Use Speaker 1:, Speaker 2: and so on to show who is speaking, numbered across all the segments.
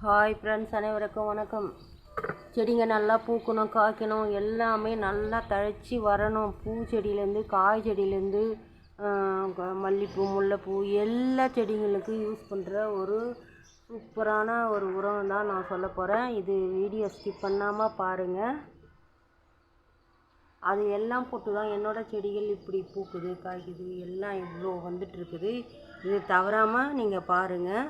Speaker 1: Hi friends அனைவருக்கும் வணக்கம். செடிங்க நல்லா பூக்கணும் காய்க்கணும் எல்லாமே நல்லா தழைச்சி வரணும். பூச்செடியிலேருந்து காய் செடியிலேருந்து மல்லிகைப்பூ முல்லைப்பூ எல்லா செடிங்களுக்கும் யூஸ் பண்ணுற ஒரு சூப்பரான ஒரு உரம் தான் நான் சொல்ல போகிறேன் இது வீடியோ ஸ்கிப் பண்ணாமல் பாருங்கள் அது எல்லாம் போட்டு தான் என்னோடய செடிகள் இப்படி பூக்குது காய்க்குது எல்லாம் இவ்வளோ வந்துட்டு இருக்குது. இது தவறாமல் நீங்கள் பாருங்கள்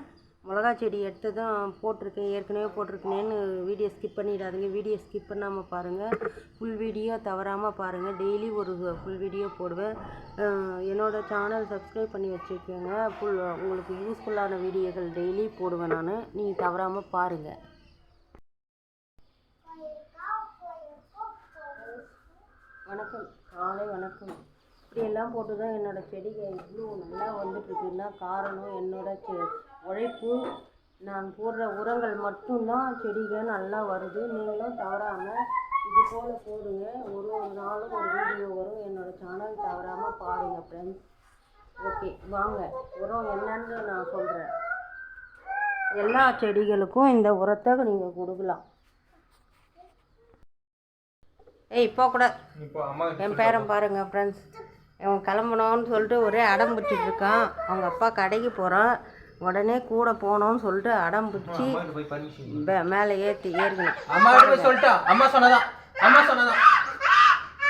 Speaker 1: மிளகா செடி எடுத்து தான் போட்டிருக்கேன். ஏற்கனவே போட்டிருக்கேன்னு வீடியோ ஸ்கிப் பண்ணிடாதீங்க. வீடியோ ஸ்கிப் பண்ணாமல் பாருங்கள் ஃபுல் வீடியோ தவறாமல் பாருங்கள் டெய்லி ஒரு ஃபுல் வீடியோ போடுவேன். என்னோடய சேனல் சப்ஸ்கிரைப் பண்ணி வச்சுருக்கேங்க. ஃபுல் உங்களுக்கு யூஸ்ஃபுல்லான வீடியோக்கள் டெய்லி போடுவேன் நான். நீங்கள் தவறாமல் பாருங்கள் வணக்கம். காலை வணக்கம். இப்படியெல்லாம் போட்டு தான் என்னோடய செடிகள் இவ்வளோ நல்லா வந்துட்டுருக்குன்னா காரணம் என்னோட செ உழைப்பு நான் போடுற உரங்கள் மட்டும்தான் செடிகள் நல்லா வருது. நீங்களும் தவறாமல் இது போல் போடுங்க. ஒரு ஒரு நாளும் ஒரு வீடியோ வரும். என்னோடய சேனல் தவறாமல் பாருங்கள் ஃப்ரெண்ட்ஸ் ஓகே வாங்க. உரம் என்னன்னு நான் சொல்கிறேன் எல்லா செடிகளுக்கும் இந்த உரத்தை நீங்கள் கொடுக்கலாம். ஏய்
Speaker 2: இப்போ அம்மா
Speaker 1: என் பேரன் பாருங்க ஃப்ரெண்ட்ஸ் இவன் கிளம்பணும்னு சொல்லிட்டு ஒரே அடம் பிடிச்சிட்டு இருக்கான். அவங்க அப்பா கடைக்கு போகிறான் உடனே கூட போகணும்னு சொல்லிட்டு அடம் பிடிச்சி மேலே ஏற்றி ஏறிக்கணும்.
Speaker 2: அம்மா கிட்ட போய் சொல்லிட்டா. அம்மா சொன்னதான். அம்மா சொன்னதான்.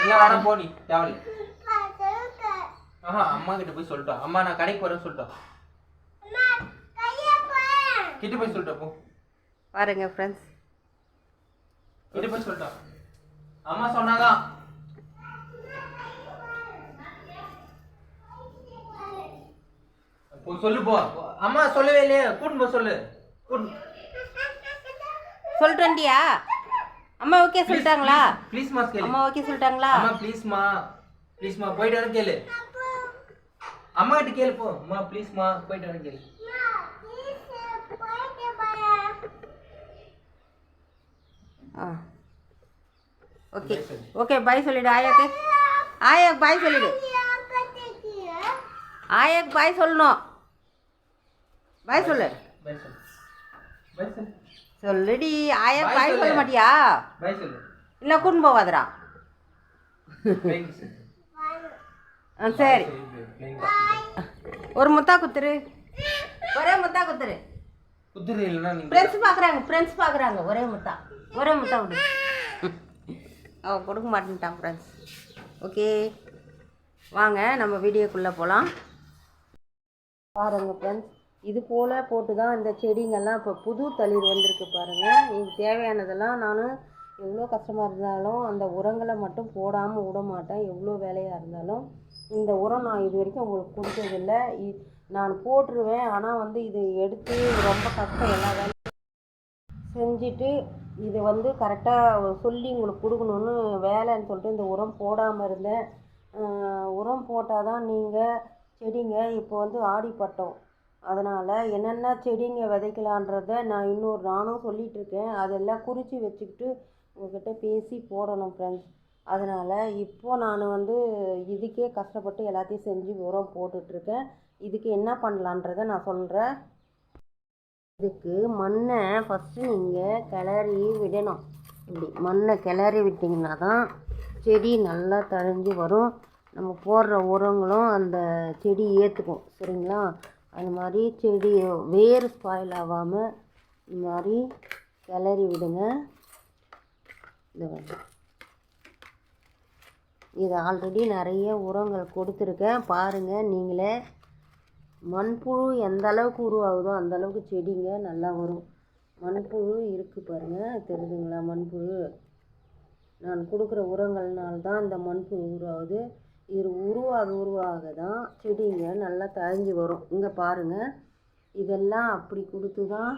Speaker 2: இல்ல வர போ நீ தேவலி. ஆஹா அம்மா கிட்ட போய் சொல்லிட்டா. அம்மா நான் கடைக்கு போறேன்னு சொல்லிட்டா. கிட்ட போய் சொல்லிட்டா போ.
Speaker 1: பாருங்க ஃப்ரெண்ட்ஸ்
Speaker 2: கிட்ட போய் சொல்லிட்டா. அம்மா சொன்னாதான். சொல்லு போ. அம்மா சொல்லவே இல்லையே. கூட்டு போ சொல்லு.
Speaker 1: சொல்லிட்டேன்டியா அம்மா ஓகே சொல்லிட்டாங்களா?
Speaker 2: ப்ளீஸ் மா கேளு.
Speaker 1: அம்மா ஓகே சொல்லிட்டாங்களா?
Speaker 2: அம்மா ப்ளீஸ்மா ப்ளீஸ்மா போயிட்டு வர கேளு. அம்மா கிட்ட கேளு போ. அம்மா ப்ளீஸ்மா போயிட்டு வர கேளு.
Speaker 1: ஆ. ஓகே ஓகே பாய் சொல்லிடு ஆயாக்கு. ஆயாக்கு பாய் சொல்லிடு. ஆயாக்கு பாய் சொல்லணும். பாய் சொல்லு. சொல்லுடி.
Speaker 2: Bye
Speaker 1: பாய் சொல்ல. மாட்டியா? இல்லை கூட்டு போவாதரா ஆ சரி. ஒரு முத்தா குத்துரு. ஒரே முத்தா குத்துரு.
Speaker 2: குதிரை இல்லைன்னா
Speaker 1: ஃப்ரெண்ட்ஸ் பார்க்குறாங்க ஃப்ரெண்ட்ஸ் பார்க்குறாங்க ஒரே முத்தா. ஒரே முத்தா விடு அவன் கொடுக்க மாட்டேன்ட்டான் ஃப்ரெண்ட்ஸ் ஓகே வாங்க நம்ம வீடியோக்குள்ளே போகலாம் பாருங்க ஃப்ரெண்ட்ஸ் இது போல் போட்டு தான் இந்த செடிங்கெல்லாம் இப்போ புது தளிர் வந்திருக்கு பாருங்கள் இதுக்கு தேவையானதெல்லாம் நான் எவ்வளோ கஷ்டமாக இருந்தாலும் அந்த உரங்களை மட்டும் போடாமல் விட மாட்டேன். எவ்வளோ வேலையாக இருந்தாலும் இந்த உரம் நான் இது வரைக்கும் உங்களுக்கு கொடுத்ததில்லை. இ- நான் போட்டுருவேன். ஆனால் வந்து இது எடுத்து ரொம்ப கஷ்டம் எல்லா வேலையும் செஞ்சுட்டு இது வந்து கரெக்டாக சொல்லி உங்களுக்கு கொடுக்கணுன்னு வேலைன்னு சொல்லிட்டு இந்த உரம் போடாமல் இருந்தேன். உரம் போட்டால் தான் நீங்கள் செடிங்க இப்போ வந்து ஆடிப்பட்டோம். அதனால் என்னென்ன செடிங்க விதைக்கலான்றத நான் இன்னொரு நானும் சொல்லிகிட்ருக்கேன் இருக்கேன் அதெல்லாம் குறித்து வச்சுக்கிட்டு உங்கள்கிட்ட பேசி போடணும் ஃப்ரெண்ட்ஸ் அதனால் இப்போது நான் வந்து இதுக்கே கஷ்டப்பட்டு எல்லாத்தையும் செஞ்சு உரம் போட்டுட்ருக்கேன். இதுக்கு என்ன பண்ணலான்றதை நான் சொல்கிறேன் இதுக்கு மண்ணை ஃபஸ்ட்டு நீங்கள் கிளறி விடணும். இப்படி மண்ணை கிளறி விட்டிங்கன்னா தான் செடி நல்லா தழைஞ்சு வரும். நம்ம போடுற உரங்களும் அந்த செடி ஏற்றுக்கும் சரிங்களா? அது மாதிரி செடி வேர் ஸ்பாயில் ஆகாமல் இந்த மாதிரி கிளறி விடுங்க. இது இது ஆல்ரெடி நிறைய உரங்கள் கொடுத்துருக்கேன். பாருங்கள் நீங்களே மண்புழு எந்த அளவுக்கு உருவாகுதோ அந்த அளவுக்கு செடிங்க நல்லா வரும். மண்புழு இருக்குது பாருங்கள் தெரியுதுங்களா மண்புழு? நான் கொடுக்குற உரங்கள்னால்தான் இந்த மண்புழு உருவாகுது. இது உருவாக உருவாக தான் செடிங்க நல்லா தழைஞ்சி வரும். இங்கே பாருங்கள் இதெல்லாம் அப்படி கொடுத்து தான்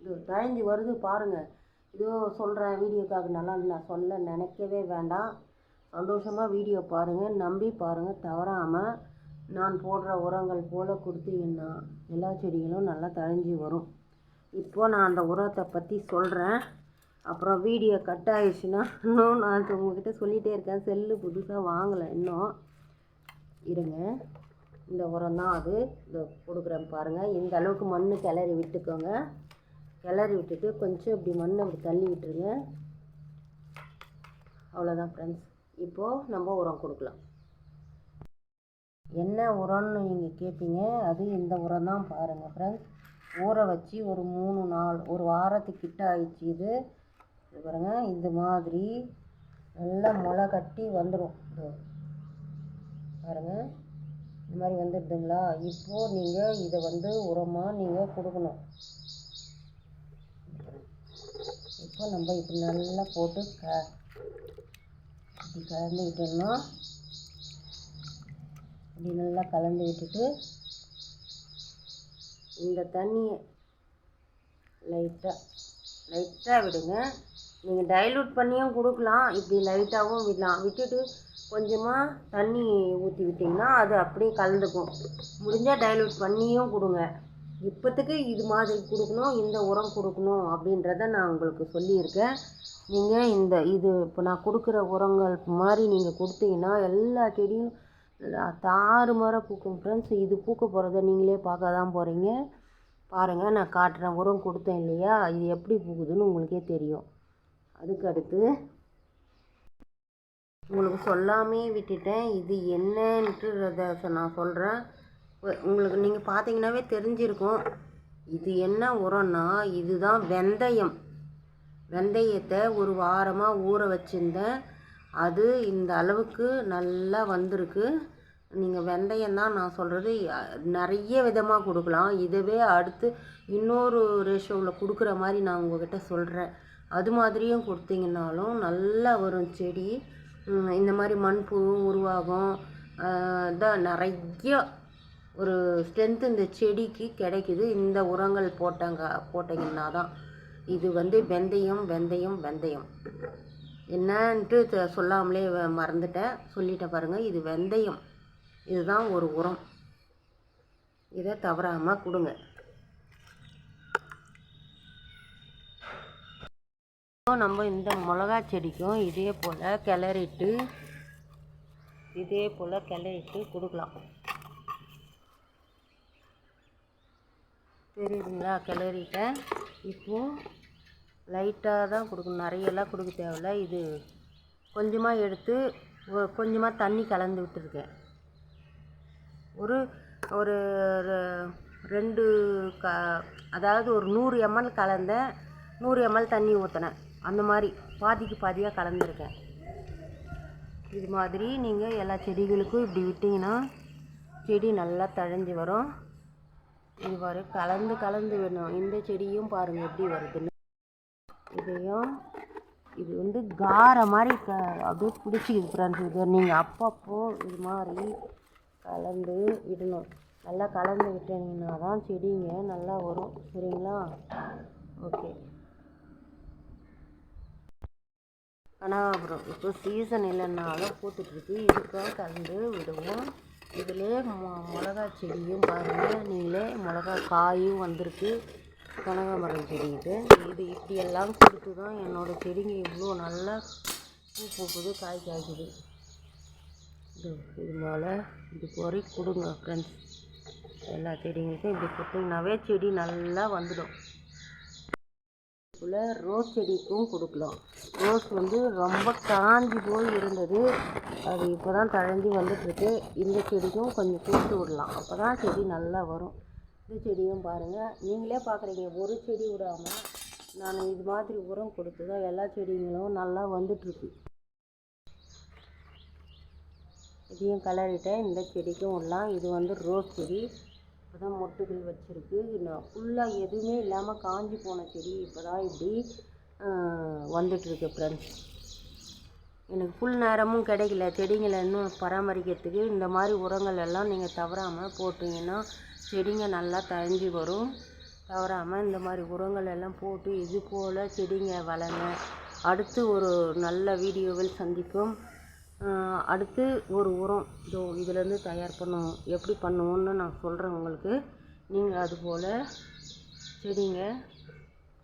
Speaker 1: இது தழைஞ்சி வருது பாருங்கள் இதோ சொல்கிறேன் வீடியோக்காக நல்லா நான் சொல்ல நினைக்கவே வேண்டாம். சந்தோஷமாக வீடியோ பாருங்கள் நம்பி பாருங்கள் தவறாமல் நான் போடுற உரங்கள் போல் கொடுத்தீங்கன்னா எல்லா செடிகளும் நல்லா தழைஞ்சி வரும். இப்போ நான் அந்த உரத்தை பற்றி சொல்கிறேன் அப்புறம் வீடியோ கட் ஆகிடுச்சுன்னா இன்னும் நான் உங்ககிட்ட சொல்லிகிட்டே இருக்கேன். செல்லு புதுசாக வாங்கலை இன்னும். இருங்க. இந்த உரம் தான் அது. இந்த கொடுக்குறேன் பாருங்கள் இந்த அளவுக்கு மண் கிளறி விட்டுக்கோங்க. கிளறி விட்டுட்டு கொஞ்சம் இப்படி மண்ணை இப்படி தள்ளி விட்டுருங்க. அவ்வளோதான் ஃப்ரெண்ட்ஸ் இப்போது நம்ம உரம் கொடுக்கலாம். என்ன உரம்னு நீங்கள் கேட்பீங்க அது இந்த உரம் தான் பாருங்கள் ஃப்ரெண்ட்ஸ் ஊற வச்சு ஒரு மூணு நாள் ஒரு வாரத்துக்கிட்ட ஆயிடுச்சு இது. இது இந்த மாதிரி நல்லா முளை கட்டி வந்துடும் பாருங்கள் பாருங்க. இந்த மாதிரி வந்துடுதுங்களா? இப்போது நீங்கள் இதை வந்து உரமாக நீங்கள் கொடுக்கணும். இப்போ நம்ம இப்படி நல்லா போட்டு க இப்படி கலந்துக்கிட்டோம்னா இப்படி நல்லா கலந்து விட்டுட்டு இந்த தண்ணியை லைட்டாக லைட்டாக விடுங்க. நீங்கள் டைலூட் பண்ணியும் கொடுக்கலாம் இப்படி லைட்டாகவும் விடலாம். விட்டுட்டு கொஞ்சமாக தண்ணி ஊற்றி விட்டிங்கன்னா அது அப்படியே கலந்துக்கும். முடிஞ்சால் டைலூட் பண்ணியும் கொடுங்க. இப்போத்துக்கு இது மாதிரி கொடுக்கணும் இந்த உரம் கொடுக்கணும் அப்படின்றத நான் உங்களுக்கு சொல்லியிருக்கேன். நீங்கள் இந்த இது இப்போ நான் கொடுக்குற உரங்கள் மாதிரி நீங்கள் கொடுத்தீங்கன்னா எல்லா செடியும் தாறுமாற பூக்கும். ஃப்ரெண்ட்ஸ் இது பூக்க போகிறத நீங்களே பார்க்க தான் போகிறீங்க பாருங்கள் நான் காட்டுறேன் உரம் கொடுத்தேன் இல்லையா? இது எப்படி பூக்குதுன்னு உங்களுக்கே தெரியும். அதுக்கு அடுத்து உங்களுக்கு சொல்லாமே விட்டுட்டேன். இது என்னன்றத நான் சொல்கிறேன் உங்களுக்கு நீங்கள் பார்த்தீங்கன்னாவே தெரிஞ்சிருக்கும். இது என்ன உரம்னா இதுதான் வெந்தயம். வெந்தயத்தை ஒரு வாரமாக ஊற வச்சுருந்தேன். அது இந்த அளவுக்கு நல்லா வந்திருக்கு. நீங்கள் வெந்தயம் தான் நான் சொல்கிறது நிறைய விதமாக கொடுக்கலாம். இதுவே அடுத்து இன்னொரு ரேஷோவில் கொடுக்குற மாதிரி நான் உங்ககிட்ட சொல்கிறேன் அது மாதிரியும் கொடுத்தீங்கன்னாலும் நல்லா வரும் செடி. இந்த மாதிரி மண்புழுவும் உருவாகும். தான் நிறைய ஒரு ஸ்ட்ரென்த் இந்த செடிக்கு கிடைக்குது. இந்த உரங்கள் போட்டாங்க போட்டிங்கன்னா தான் இது வந்து வெந்தயம் வெந்தயம் வெந்தயம். என்னன்ட்டு சொல்லாமலே மறந்துட்டேன். சொல்லிட்டேன் பாருங்கள் இது வெந்தயம். இதுதான் ஒரு உரம். இதை தவறாமல் கொடுங்க. இப்போ நம்ம இந்த மிளகா செடிக்கும் இதே போல் கிளறிட்டு இதே போல் கிளறிட்டு கொடுக்கலாம். தெரியுதுங்களா? கிளறிட்டேன். இப்போது லைட்டாக தான் கொடுக்கணும். நிறையெல்லாம் கொடுக்க தேவையில்ல. இது கொஞ்சமாக எடுத்து கொஞ்சமாக தண்ணி கலந்து விட்டுருக்கேன். ஒரு ஒரு ரெண்டு க அதாவது ஒரு நூறு எம்எல் கலந்தேன். நூறு எம்எல் தண்ணி ஊற்றினேன் அந்த மாதிரி பாதிக்கு பாதியாக கலந்துருக்கேன். இது மாதிரி நீங்கள் எல்லா செடிகளுக்கும் இப்படி விட்டிங்கன்னா செடி நல்லா தழைஞ்சி வரும். இது வர கலந்து கலந்து வேணும். இந்த செடியும் பாருங்கள் எப்படி வருதுன்னு. இதையும் இது வந்து கார மாதிரி க அப்படியே பிடிச்சிக்குது ஃப்ரெண்ட்ஸ் இது நீங்கள் அப்பப்போ இது மாதிரி கலந்து விடணும். நல்லா கலந்து விட்டீங்கன்னா தான் செடிங்க நல்லா வரும். சரிங்களா? ஓகே. கனகாபுரம் இப்போ சீசன் இல்லைன்னாலும் பூத்துட்ருக்கு இதுக்காக கலந்து விடுவோம். இதிலே மொ மிளகா செடியும் பாருங்கள் நீங்களே மிளகா காயும் வந்திருக்கு. கனகாமரம் செடி இது. இது இப்படியெல்லாம் கொடுத்து தான் என்னோடய செடிங்க இவ்வளோ நல்லா பூ பூக்குது காய் காய்க்குது. இது இது போல் இது பொறி கொடுங்க ஃப்ரெண்ட்ஸ் எல்லா செடிங்களுக்கும் இப்படி கொடுத்தீங்கன்னாவே செடி நல்லா வந்துடும். போல் ரோஸ் செடிக்கும் கொடுக்கலாம். ரோஸ் வந்து ரொம்ப காஞ்சி போய் இருந்தது. அது இப்போ தான் தழஞ்சி வந்துட்டுருக்கு. இந்த செடிக்கும் கொஞ்சம் கொடுத்து விடலாம். அப்போ தான் செடி நல்லா வரும். இந்த செடியும் பாருங்கள் நீங்களே பார்க்குறீங்க ஒரு செடி விடாமல் நான் இது மாதிரி உரம் கொடுத்து தான் எல்லா செடிங்களும் நல்லா வந்துட்டுருக்கு. இதையும் கலரிட்டேன் இந்த செடிக்கும் விடலாம். இது வந்து ரோஸ் செடி. இப்போ தான் மொட்டுகள் வச்சுருக்கு. நான் ஃபுல்லாக எதுவுமே இல்லாமல் காஞ்சி போன செடி இப்போ தான் இப்படி வந்துட்டுருக்கு ஃப்ரெண்ட்ஸ் எனக்கு ஃபுல் நேரமும் கிடைக்கல. செடிங்களை இன்னும் பராமரிக்கிறதுக்கு இந்த மாதிரி உரங்கள் எல்லாம் நீங்கள் தவறாமல் போட்டிங்கன்னா செடிங்க நல்லா தழிஞ்சு வரும். தவறாமல் இந்த மாதிரி உரங்கள் எல்லாம் போட்டு இது போல் செடிங்க வளங்க அடுத்து ஒரு நல்ல வீடியோவில் சந்திக்கும் அடுத்து ஒரு உரம். இதோ இதுலேருந்து தயார் பண்ணுவோம். எப்படி பண்ணுவோன்னு நான் சொல்கிறேன் உங்களுக்கு. நீங்கள் அதுபோல் செடிங்க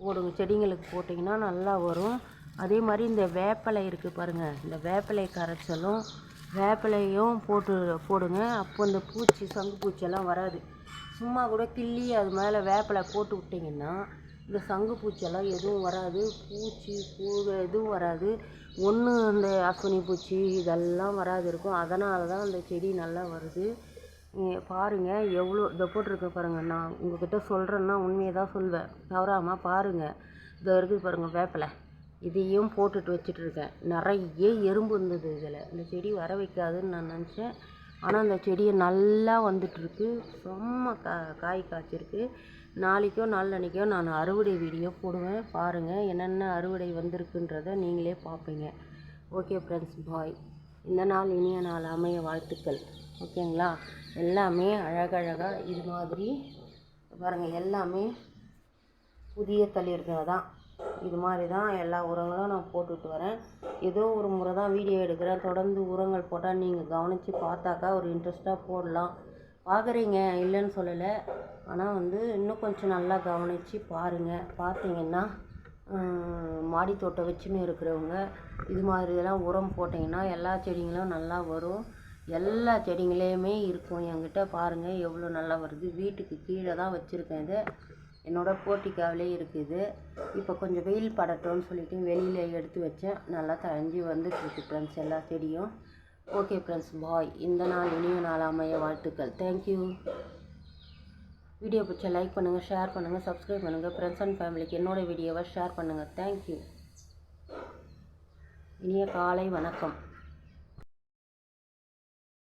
Speaker 1: போடுங்க. செடிங்களுக்கு போட்டிங்கன்னா நல்லா வரும். அதே மாதிரி இந்த வேப்பிலை இருக்குது பாருங்கள் இந்த வேப்பிலை கரைச்சலும் வேப்பிலையும் போட்டு போடுங்க. அப்போ இந்த பூச்சி சங்கு பூச்சியெல்லாம் வராது. சும்மா கூட கிள்ளி அது மேலே வேப்பிலை போட்டு விட்டிங்கன்னா இந்த சங்கு பூச்சியெல்லாம் எதுவும் வராது. பூச்சி பூ எதுவும் வராது. ஒன்று அந்த அஸ்வினி பூச்சி இதெல்லாம் வராது இருக்கும். அதனால தான் அந்த செடி நல்லா வருது. பாருங்கள் எவ்வளோ இதை போட்டிருக்க பாருங்கள் நான் உங்ககிட்ட சொல்கிறேன்னா உண்மையை தான் சொல்வேன். தவறாமல் பாருங்கள் இதை இருக்குது பாருங்கள் வேப்பிலை. இதையும் போட்டுட்டு வச்சுட்ருக்கேன் நிறைய எறும்பு இருந்தது இதில். இந்த செடி வர வைக்காதுன்னு நான் நினச்சேன். ஆனால் அந்த செடியை நல்லா வந்துட்டுருக்கு செம்ம கா காய் காய்ச்சிருக்கு. நாளைக்கோ நாளன்னைக்கோ நான் அறுவடை வீடியோ போடுவேன். பாருங்கள் என்னென்ன அறுவடை வந்திருக்குன்றதை நீங்களே பார்ப்பீங்க. ஓகே ஃப்ரெண்ட்ஸ் பாய் இந்த நாள் இனிய நாள் அமைய வாழ்த்துக்கள். ஓகேங்களா? எல்லாமே அழகழகாக இது மாதிரி பாருங்கள் எல்லாமே புதிய தளிர்கள் தான். இது மாதிரி தான் எல்லா உரங்களும் நான் போட்டுட்டு வரேன். ஏதோ ஒரு முறை தான் வீடியோ எடுக்கிறேன். தொடர்ந்து உரங்கள் போட்டால் நீங்கள் கவனித்து பார்த்தாக்கா ஒரு இன்ட்ரெஸ்ட்டாக போடலாம். பார்க்குறீங்க இல்லைன்னு சொல்லலை. ஆனால் வந்து இன்னும் கொஞ்சம் நல்லா கவனித்து பாருங்கள் பார்த்தீங்கன்னா மாடி தோட்டம் வச்சுன்னு இருக்கிறவங்க இது மாதிரிலாம் உரம் போட்டிங்கன்னா எல்லா செடிங்களும் நல்லா வரும். எல்லா செடிங்களையுமே இருக்கும். என்கிட்ட பாருங்கள் எவ்வளோ நல்லா வருது. வீட்டுக்கு கீழே தான் வச்சுருக்கேன் இது. என்னோட போட்டிக்காவிலே இருக்குது. இப்போ கொஞ்சம் வெயில் படட்டும்னு சொல்லிட்டு வெளியில் எடுத்து வச்சேன். நல்லா தழைஞ்சி வந்துட்டுருக்கு ஃப்ரெண்ட்ஸ் எல்லா செடியும். ஓகே ஃப்ரெண்ட்ஸ் பாய் இந்த நாள் இனிய நாள் அமைய வாழ்த்துக்கள். தேங்க்யூ வீடியோ பிடிச்ச லைக் பண்ணுங்கள் ஷேர் பண்ணுங்கள் சப்ஸ்கிரைப் பண்ணுங்கள் ஃப்ரெண்ட்ஸ் அண்ட் ஃபேமிலிக்கு என்னோட வீடியோவை ஷேர் பண்ணுங்கள் தேங்க்யூ இனிய காலை வணக்கம்.